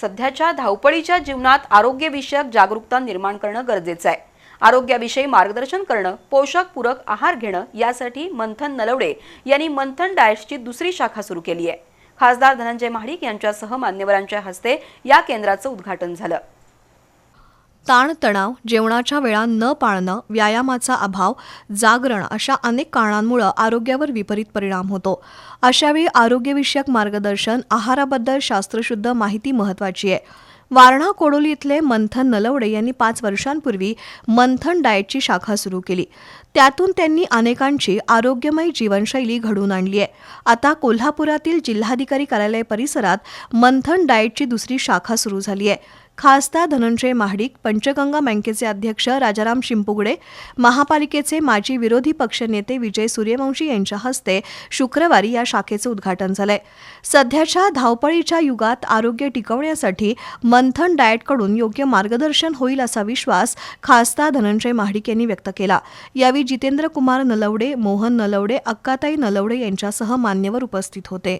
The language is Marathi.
सध्याच्या धावपळीच्या जीवनात आरोग्यविषयक जागरूकता निर्माण करणं गरजेचं आहे. आरोग्याविषयी मार्गदर्शन करणं पोषक पूरक आहार घेणं यासाठी मंथन नलवडे यांनी मंथन डाएट्सची दुसरी शाखा सुरू केली आहे. खासदार धनंजय महाडिक यांच्यासह मान्यवरांच्या हस्ते या केंद्राचं उद्घाटन झालं. ताणतणाव जेवणाच्या वेळा न पाळणं व्यायामाचा अभाव जागरण अशा अनेक कारणांमुळं आरोग्यावर विपरीत परिणाम होतो. अशावेळी आरोग्यविषयक मार्गदर्शन आहाराबद्दल शास्त्रशुद्ध माहिती महत्त्वाची आहे. वारणा कोडोली इथले मंथन नलवडे यांनी पाच वर्षांपूर्वी मंथन डाएटची शाखा सुरू केली. त्यातून त्यांनी अनेकांची आरोग्यमय जीवनशैली घडवून आणली आहे. आता कोल्हापुरातील जिल्हाधिकारी कार्यालय परिसरात मंथन डाएटची दुसरी शाखा सुरू झाली आहे. खासदार धनंजय महाडिक पंचगंगा बँकेचे अध्यक्ष राजाराम शिंपुगडे महापालिकेचे माजी विरोधी पक्षनेते विजय सूर्यवंशी यांच्या हस्ते शुक्रवारी या शाखेचं उद्घाटन झालंय सध्याच्या धावपळीच्या युगात आरोग्य टिकवण्यासाठी मंथन डाएटकडून योग्य मार्गदर्शन होईल असा विश्वास खासदार धनंजय महाडिक यांनी व्यक्त केला. यावेळी जितेंद्र कुमार नलवडे मोहन नलवडे अक्काताई नलवडे यांच्यासह मान्यवर उपस्थित होते.